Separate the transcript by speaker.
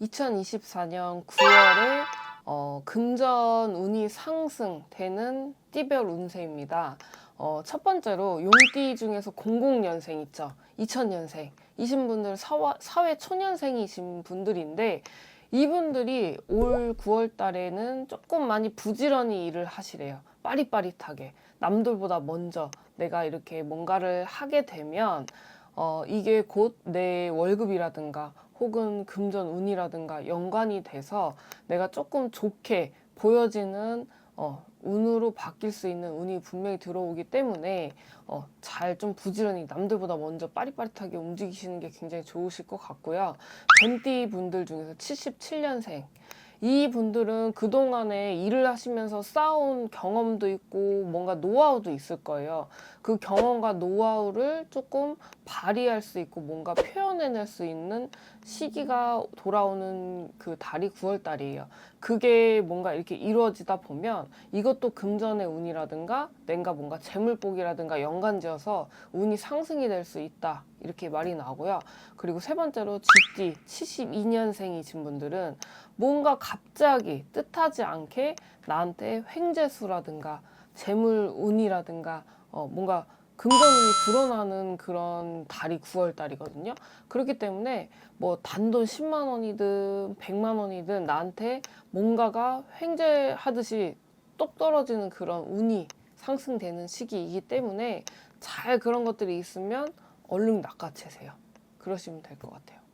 Speaker 1: 2024년 9월에 어, 금전 운이 상승되는 띠별 운세입니다. 어, 첫 번째로 용띠 중에서 00년생 있죠. 2000년생. 이신 분들 사회 초년생이신 분들인데 이분들이 올 9월 달에는 조금 많이 부지런히 일을 하시래요. 빠릿빠릿하게. 남들보다 먼저 내가 이렇게 뭔가를 하게 되면 어, 이게 곧 내 월급이라든가 혹은 금전 운이라든가 연관이 돼서 내가 조금 좋게 보여지는 어, 운으로 바뀔 수 있는 운이 분명히 들어오기 때문에 어, 잘 좀 부지런히 남들보다 먼저 빠릿빠릿하게 움직이시는 게 굉장히 좋으실 것 같고요. 뱀띠 분들 중에서 77년생 이 분들은 그동안에 일을 하시면서 쌓아온 경험도 있고 뭔가 노하우도 있을 거예요. 그 경험과 노하우를 조금 발휘할 수 있고 뭔가 표현해낼 수 있는 시기가 돌아오는 그 달이 9월 달이에요. 그게 뭔가 이렇게 이루어지다 보면 이것도 금전의 운이라든가 내가 뭔가 재물복이라든가 연관지어서 운이 상승이 될 수 있다. 이렇게 말이 나오고요. 그리고 세 번째로 쥐띠 72년생이신 분들은 뭔가 갑자기 뜻하지 않게 나한테 횡재수라든가 재물 운이라든가 어, 뭔가 금전운이 불어나는 그런 달이 9월 달이거든요. 그렇기 때문에 뭐 단돈 10만 원이든 100만 원이든 나한테 뭔가가 횡재하듯이 똑 떨어지는 그런 운이 상승되는 시기이기 때문에 잘 그런 것들이 있으면 얼른 낚아채세요. 그러시면 될 것 같아요.